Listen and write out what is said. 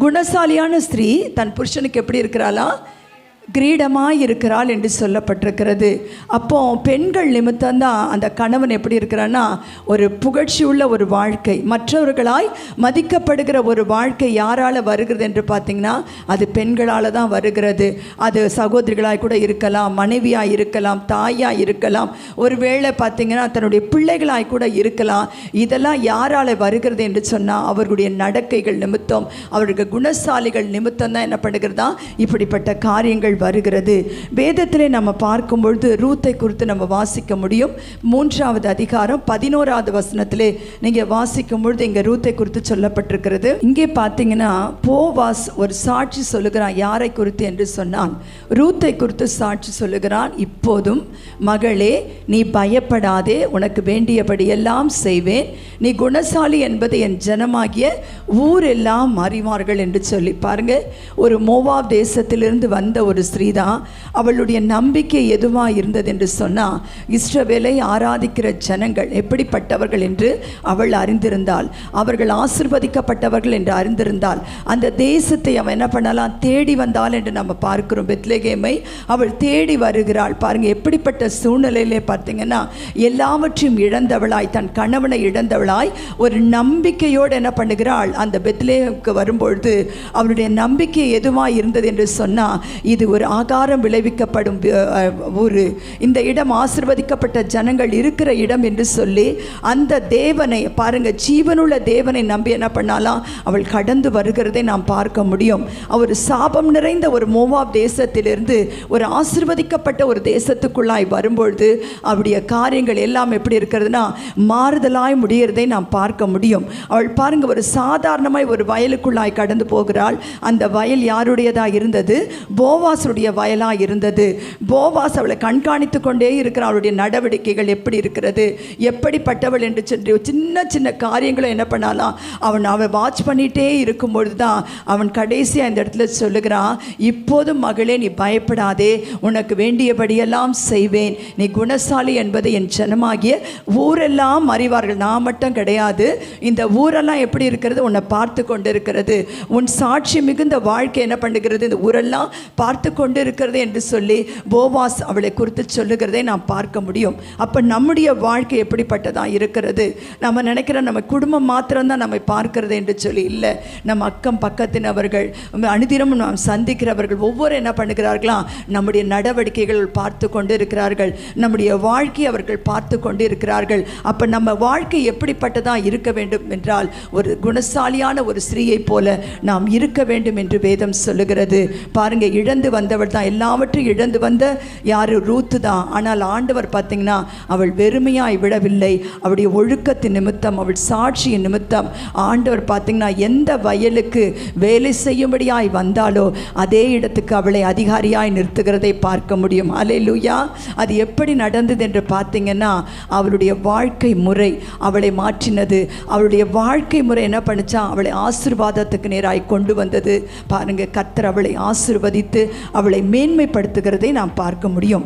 குணசாலியான ஸ்திரீ தன் புருஷனுக்கு எப்படி இருக்கிறாளா? கிரீடமாக இருக்கிறாள் என்று சொல்லப்பட்டிருக்கிறது. அப்போ பெண்கள் நிமித்தம்தான் அந்த கணவன் எப்படி இருக்கிறான்னா ஒரு புகழ்ச்சியுள்ள ஒரு வாழ்க்கை மற்றவர்களாய் மதிக்கப்படுகிற ஒரு வாழ்க்கை யாரால் வருகிறது என்று பார்த்தீங்கன்னா அது பெண்களால் தான் வருகிறது. அது சகோதரிகளாய் கூட இருக்கலாம் மனைவியாக இருக்கலாம் தாயாக இருக்கலாம். ஒருவேளை பார்த்தீங்கன்னா தன்னுடைய பிள்ளைகளாய் கூட இருக்கலாம். இதெல்லாம் யாரால் வருகிறது என்று சொன்னால் அவர்களுடைய நடக்கைகள் நிமித்தம் அவர்களுக்கு குணசாலிகள் நிமித்தம் தான் என்ன பண்ணுகிறதா? இப்படிப்பட்ட காரியங்கள் வருகிறது. வேதத்திலே நம்ம பார்க்கும் பொழுது ரூத்தை குறித்து நம்ம வாசிக்க முடியும். மூன்றாவது அதிகாரம் பதினோராவது வசனத்திலே நீங்கள் வாசிக்கும் பொழுது இங்கே ரூத்தை குறித்து சொல்லப்பட்டிருக்கிறது. இங்கே பார்த்தீங்கன்னா போவாஸ் ஒரு சாட்சி சொல்லுகிறான் யாரை குறித்து என்று சொன்னான் ரூத்தை குறித்து சாட்சி சொல்லுகிறான் இப்போதும் மகளே நீ பயப்படாதே உனக்கு வேண்டியபடியெல்லாம் செய்வேன். நீ குணசாலி என்பது என் ஜனமாகிய ஊரெல்லாம் அறிவார்கள் என்று சொல்லி பாருங்க. ஒரு மோவா தேசத்திலிருந்து வந்த ஒரு ஸ்திரீ தான் அவளுடைய நம்பிக்கை எதுவாக இருந்தது என்று சொன்னால் இஸ்ரவேலை ஆராதிக்கிற ஜனங்கள் எப்படிப்பட்டவர்கள் என்று அவள் அறிந்திருந்தாள். அவர்கள் ஆசிர்வதிக்கப்பட்டவர்கள் என்று அறிந்திருந்தாள். அந்த தேசத்தை அவன் என்ன பண்ணலாம்? தேடி வந்தாள் என்று நம்ம பார்க்கிறோம். பெத்லேகேமை அவள் தேடி வருகிறாள். பாருங்கள் எப்படிப்பட்ட சூழ்நிலையிலே பார்த்தீங்கன்னா எல்லாவற்றையும் இழந்தவளாய் தன் கணவனை இழந்தவளாய் ஒரு நம்பிக்கையோடு என்ன பண்ணுகிறாள்? அந்த பெத்லேகேமுக்கு வரும்பொழுது அவளுடைய நம்பிக்கை எதுவாக இருந்தது என்று சொன்னால் இது ஒரு ஆகாரம் விளைவிக்கப்படும் ஒரு இந்த இடம் ஆசிர்வதிக்கப்பட்ட ஜனங்கள் இருக்கிற இடம் என்று சொல்லி அந்த தேவனை பாருங்க ஜீவனுள்ள தேவனை நம்பி என்ன பண்ணாலாம் அவள் கடந்து வருகிறதை நாம் பார்க்க முடியும். அவர் சாபம் நிறைந்த ஒரு மோவாப் தேசத்திலிருந்து ஒரு ஆசிர்வதிக்கப்பட்ட ஒரு தேசத்துக்குள்ளாய் வரும்பொழுது அவருடைய காரியங்கள் எல்லாம் எப்படி இருக்கிறதுனா மாறுதலாய் முடிகிறதை நாம் பார்க்க முடியும். அவள் பாருங்க ஒரு சாதாரணமாய் ஒரு வயலுக்குள்ளாய் கடந்து போகிறாள். அந்த வயல் யாருடையதாக இருந்தது? போவாசுடைய வயலாக இருந்தது. போவாஸ் அவளை கண்காணித்து கொண்டே இருக்கிற அவளுடைய நடவடிக்கைகள் எப்படி இருக்கிறது? எப்படிப்பட்டவள் என்று சொல்லி சின்ன சின்ன காரியங்களை என்ன பண்ணாலாம்? அவன் அவன் வாட்ச் பண்ணிகிட்டே இருக்கும்பொழுது தான் அவன் கடைசியாக இந்த இடத்துல சொல்லுகிறான் இப்போது மகளே நீ பயப்படாதே. உனக்கு வேண்டியபடியெல்லாம் செய்வேன். நீ குணசாலி என்பதை என் ஜனமாகிய ஊரெல்லாம் அறிவார்கள். நான் மட்டும் கிடையாது. இந்த ஊரெல்லாம் எப்படி இருக்கிறது? உன்னை பார்த்து கொண்டு இருக்கிறது உன் சாட்சி மிகுந்த வாழ்க்கை என்ன பண்ணுகிறது? இந்த ஊரெல்லாம் பார்த்து கொண்டு இருக்கிறது என்று சொல்லி போவாஸ் அவளை குறித்து சொல்லுகிறதை நாம் பார்க்க முடியும். அப்போ நம்முடைய வாழ்க்கை எப்படிப்பட்டதாக இருக்கிறது? நம்ம நினைக்கிறோம் நம்ம குடும்பம் மாத்திரம்தான் நம்மை பார்க்கிறது என்று சொல்லி இல்லை. நம்ம அக்கம் பக்கத்தினவர்கள் அனுதினமும் நாம் சந்திக்கிறவர்கள் ஒவ்வொரு என்ன பண்ணுகிறார்களா? நம்முடைய நடவடிக்கைகள் பார்த்து கொண்டு இருக்கிறார்கள் நம்முடைய வாழ்க்கையை அவர்கள் பார்த்து கொண்டு இருக்கிறார்கள் அப்போ நம்ம வாழ்க்கை எப்படிப்பட்டதாக இருக்க வேண்டும் என்றால் ஒரு குணசாலியான ஒரு ஸ்திரீயை போல நாம் இருக்க வேண்டும் என்று வேதம் சொல்லுகிறது. பாருங்க இழந்து வந்தவள் தான். எல்லாவற்றையும் இழந்து வந்த யார்? ரூத்து தான். ஆனால் ஆண்டவர் பார்த்தீங்கன்னா அவள் வெறுமையாய் விடவில்லை. அவளுடைய ஒழுக்கத்தின் நிமித்தம் அவள் சாட்சியின் நிமித்தம். ஆண்டவர் பார்த்தீங்கன்னா எந்த வயலுக்கு வேலை செய்யும்படியாய் வந்தாலோ அதே இடத்துக்கு அவளை அதிகாரியாய் நிறுத்துகிறதை பார்க்க முடியும். அலே அது எப்படி நடந்தது என்று பார்த்தீங்கன்னா அவளுடைய வாழ்க்கை முறை அவளை மாற்றினது. அவளுடைய வாழ்க்கை முறை என்ன பண்ணுச்சா? அவளை ஆசிர்வாதத்துக்கு நேராய் கொண்டு வந்தது. பாருங்க கத்தர் அவளை ஆசிர்வதித்து அவளை மேன்மைப்படுத்துகிறதை நாம் பார்க்க முடியும்.